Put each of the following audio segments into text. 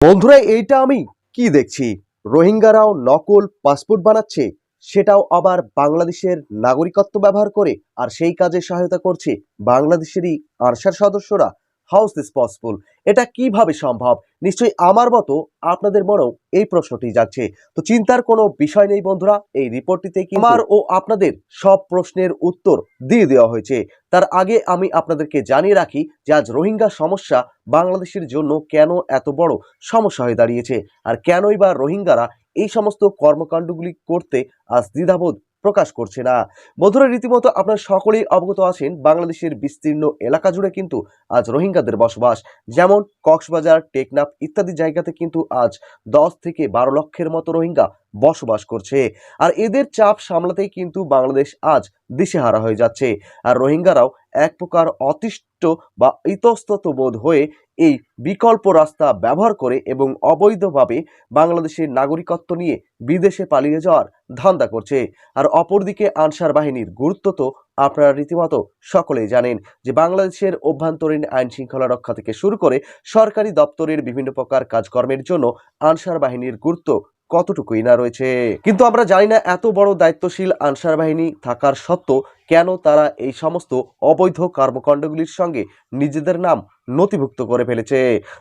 বন্ধুরা, এইটা আমি কি দেখছি? রোহিঙ্গারাও নকল পাসপোর্ট বানাচ্ছে, সেটাও আবার বাংলাদেশের নাগরিকত্ব ব্যবহার করে, আর সেই কাজে সহায়তা করছে বাংলাদেশেরই আরশার সদস্যরা। হাউস দিস পসিবল এটা কীভাবে সম্ভব? নিশ্চয়ই আমার মতো আপনাদের মনেও এই প্রশ্নটি যাচ্ছে তো চিন্তার কোনো বিষয় নেই বন্ধুরা, এই রিপোর্টটিতে আমার ও আপনাদের সব প্রশ্নের উত্তর দিয়ে দেওয়া হয়েছে। তার আগে আমি আপনাদেরকে জানিয়ে রাখি যে আজ রোহিঙ্গা সমস্যা বাংলাদেশের জন্য কেন এত বড় সমস্যা হয়ে দাঁড়িয়েছে। আর কেনই বা রোহিঙ্গারা এই সমস্ত কর্মকাণ্ডগুলি করতে আজ দ্বিধাবোধ প্রকাশ করছে না। বন্ধুরা রীতিমতো আপনারা সকলেই অবগত আছেন, বাংলাদেশের বিস্তীর্ণ এলাকা জুড়ে কিন্তু আজ রোহিঙ্গাদের বসবাস। যেমন কক্সবাজার, টেকনাফ ইত্যাদি জায়গাতে কিন্তু আজ দশ থেকে বারো লক্ষের মতো রোহিঙ্গা বসবাস করছে। আর এদের চাপ সামলাতেই কিন্তু বাংলাদেশ আজ দিশেহারা হয়ে যাচ্ছে। আর রোহিঙ্গারাও এক প্রকার অতিষ্ঠ বা ইতস্তত বোধ হয়ে এই বিকল্প রাস্তা ব্যবহার করে এবং অবৈধভাবে বাংলাদেশের নাগরিকত্ব নিয়ে বিদেশে পালিয়ে যাওয়ার ধান্দা করছে। আর অপরদিকে আনসার বাহিনীর গুরুত্ব তো আপনারা রীতিমতো সকলেই জানেন যে বাংলাদেশের অভ্যন্তরীণ আইন শৃঙ্খলা রক্ষা থেকে শুরু করে সরকারি দপ্তরের বিভিন্ন প্রকার কাজকর্মের জন্য আনসার বাহিনীর গুরুত্ব কতটুকুই না রয়েছে। কিন্তু আমরা জানি না এত বড় দায়িত্বশীল আনসার বাহিনী থাকার সত্ত্বেও কেন তারা এই সমস্ত অবৈধ কর্মকাণ্ডগুলির সঙ্গে নিজেদের নাম নথিভুক্ত করে ফেলেছে।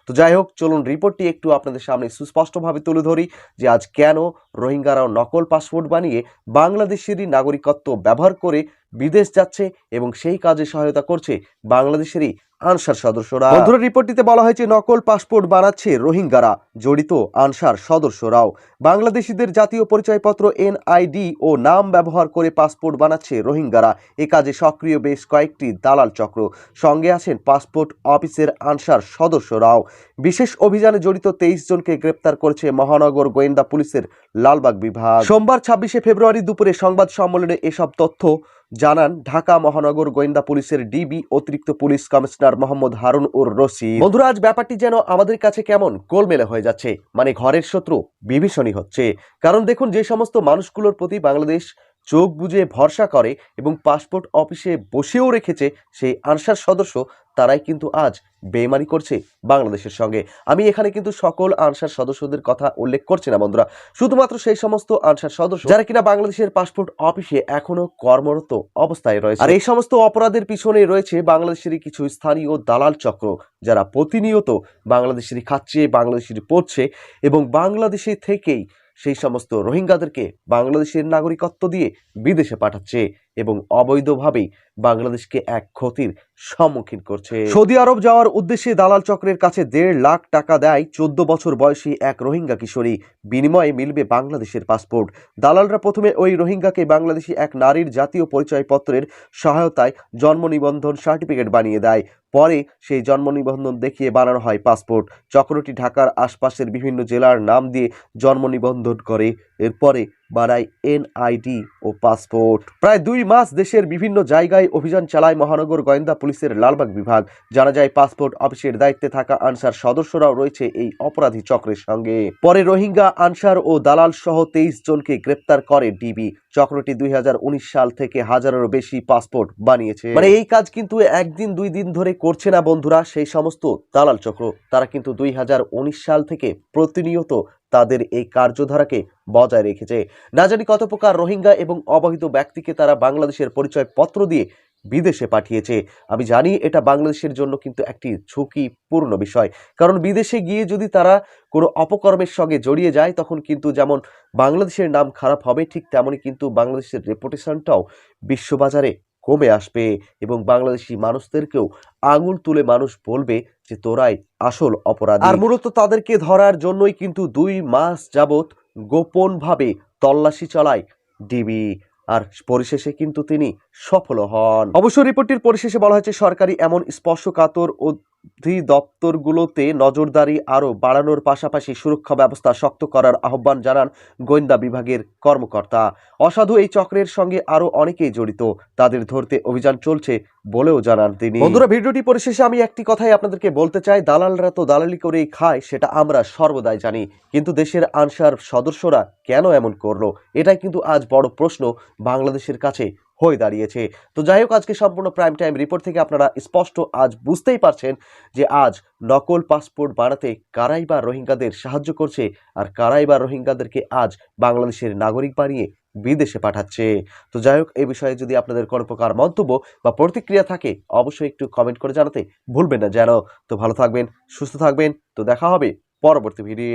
তো যাই হোক, চলুন রিপোর্টটি একটু আপনাদের সামনে সুস্পষ্টভাবে তুলে ধরি যে আজ কেন রোহিঙ্গারাও নকল পাসপোর্ট বানিয়ে বাংলাদেশেরই নাগরিকত্ব ব্যবহার করে বিদেশ যাচ্ছে এবং সেই কাজে সহায়তা করছে বাংলাদেশেরই আনসার সদস্যরা। বন্ধুরা, রিপোর্টটিতে বলা হয়েছে, নকল পাসপোর্ট বানাচ্ছে রোহিঙ্গারা। জড়িত আনসার সদস্যরাও। বাংলাদেশিদের জাতীয় পরিচয়পত্র, এনআইডি ও নাম ব্যবহার করে পাসপোর্ট বানাচ্ছে রোহিঙ্গারা। এ কাজে সক্রিয় বেশ কয়েকটি দালাল চক্র। সঙ্গে আছেন পাসপোর্ট অফিসের আনসার সদস্যরাও। বিশেষ অভিযানে জড়িত তেইশ জনকে গ্রেপ্তার করেছে মহানগর গোয়েন্দা পুলিশের লালবাগ বিভাগ। সোমবার ছাব্বিশে ফেব্রুয়ারি দুপুরে সংবাদ সম্মেলনে এসব তথ্য জানান, ঢাকা মহানগর গোয়েন্দা পুলিশের ডিবি অতিরিক্ত পুলিশ কমিশনার মোহাম্মদ হারুন উর রশি বন্ধুরা, আজ ব্যাপারটি যেন আমাদের কাছে কেমন গোলমেলে হয়ে যাচ্ছে মানে ঘরের শত্রু বিভীষণই হচ্ছে। কারণ দেখুন, যে সমস্ত মানুষগুলোর প্রতি বাংলাদেশ চোখ বুঝে ভরসা করে এবং পাসপোর্ট অফিসে বসেও রেখেছে সেই আনসার সদস্য, তারাই কিন্তু আজ বেইমানি করছে বাংলাদেশের সঙ্গে। আমি এখানে কিন্তু সকল আনসার সদস্যদের কথা উল্লেখ করছি না বন্ধুরা। শুধুমাত্র সেই সমস্ত আনসার সদস্য যারা কিনা বাংলাদেশের পাসপোর্ট অফিসে এখনও কর্মরত অবস্থায় রয়েছে। আর এই সমস্ত অপরাধের পিছনে রয়েছে বাংলাদেশেরই কিছু স্থানীয় দালাল চক্র, যারা প্রতিনিয়ত বাংলাদেশেরই খাচ্ছে বাংলাদেশের পড়ছে এবং বাংলাদেশে থেকেই সেই সমস্ত রোহিঙ্গাদেরকে বাংলাদেশের নাগরিকত্ব দিয়ে বিদেশে পাঠাচ্ছে। এবং অবৈধভাবেই বাংলাদেশকে এক ক্ষতির সম্মুখীন করছে। সৌদি আরব যাওয়ার উদ্দেশ্যে দালাল চক্রের কাছে দেড় লাখ টাকা দেয় চোদ্দ বছর বয়সী এক রোহিঙ্গা কিশোরী। বিনিময়ে মিলবে বাংলাদেশের পাসপোর্ট। দালালরা প্রথমে ওই রোহিঙ্গাকে বাংলাদেশি এক নারীর জাতীয় পরিচয়পত্রের সহায়তায় জন্ম নিবন্ধন সার্টিফিকেট বানিয়ে দেয়। পরে সেই জন্ম নিবন্ধন দেখিয়ে বানানো হয় পাসপোর্ট। চক্রটি ঢাকার আশপাশের বিভিন্ন জেলার নাম দিয়ে জন্ম নিবন্ধন করে। এরপরে বানায় এনআইডি ও পাসপোর্ট। প্রায় দুই মাস দেশের বিভিন্ন জায়গায় অভিযান চালায় মহানগর গোয়েন্দা পুলিশের লালবাগ বিভাগ। জানা যায়, পাসপোর্ট অফিসের দায়িত্বে থাকা আনসার সদস্যরাও রয়েছে এই অপরাধী চক্রের সঙ্গে। পরে রোহিঙ্গা আনসার ও দালাল সহ তেইশ জনকে গ্রেপ্তার করে ডিবি। চক্রটি দুই হাজার উনিশ সাল থেকে হাজারেরও বেশি পাসপোর্ট বানিয়েছে। মানে এই কাজ কিন্তু একদিন, দুই দিন ধরে করছে না বন্ধুরা, সেই সমস্ত দালাল চক্র। তারা কিন্তু দুই হাজার উনিশ সাল থেকে প্রতিনিয়ত তাদের এই কার্যধারাকে বজায় রেখেছে। না জানি কত প্রকার রোহিঙ্গা এবং অবহিত ব্যক্তিকে তারা বাংলাদেশের পরিচয় পত্র দিয়ে বিদেশে পাঠিয়েছে। আমি জানি এটা বাংলাদেশের জন্য কিন্তু একটি ঝুঁকিপূর্ণ বিষয়। কারণ বিদেশে গিয়ে যদি তারা কোনো অপকর্মের সঙ্গে জড়িয়ে যায়, তখন কিন্তু যেমন বাংলাদেশের নাম খারাপ হবে, ঠিক তেমনই কিন্তু বাংলাদেশের রেপুটেশনটাও বিশ্ববাজারে কমে আসবে এবং বাংলাদেশি মানুষদেরকেও আঙুল তুলে মানুষ বলবে যে তোরাই আসল অপরাধ। আর মূলত তাদেরকে ধরার জন্যই কিন্তু দুই মাস যাবৎ গোপনভাবে তল্লাশি চালায় ডিবি। আর পরিশেষে কিন্তু তিনি সফল হন। অবশ্য রিপোর্টটির পরিশেষে বলা হয়েছে সরকারি এমন স্পর্শকাতর অধিদপ্তরগুলোতে নজরদারি আরও বাড়ানোর পাশাপাশি সুরক্ষা ব্যবস্থা শক্ত করার আহ্বান জানান গোয়েন্দা বিভাগের কর্মকর্তা। অসাধু এই চক্রের সঙ্গে আরও অনেকেই জড়িত তাদের ধরতে অভিযান চলছে বলেও জানান তিনি। বন্ধুরা ভিডিওটি পরিশেষে আমি একটি কথাই আপনাদেরকে বলতে চাই দালালরা তো দালালি করেই খায় সেটা আমরা সর্বদাই জানি। কিন্তু দেশের আনসার সদস্যরা কেন এমন করল? এটাই কিন্তু আজ বড় প্রশ্ন বাংলাদেশের কাছে। হয়ে দাঁড়িয়েছে। তো যাই হোক, আজকে সম্পূর্ণ প্রাইম টাইম রিপোর্ট থেকে আপনারা স্পষ্ট আজ বুঝতেই পারছেন যে আজ নকল পাসপোর্ট বানাতে কারাই বা রোহিঙ্গাদের সাহায্য করছে আর কারাই বা রোহিঙ্গাদেরকে আজ বাংলাদেশের নাগরিক বানিয়ে বিদেশে পাঠাচ্ছে। তো যাই হোক এই বিষয়ে যদি আপনাদের কোনো প্রকার মন্তব্য বা প্রতিক্রিয়া থাকে, অবশ্যই একটু কমেন্ট করে জানাতে ভুলবেন না যেন। তো ভালো থাকবেন, সুস্থ থাকবেন। তো দেখা হবে পরবর্তী ভিডিও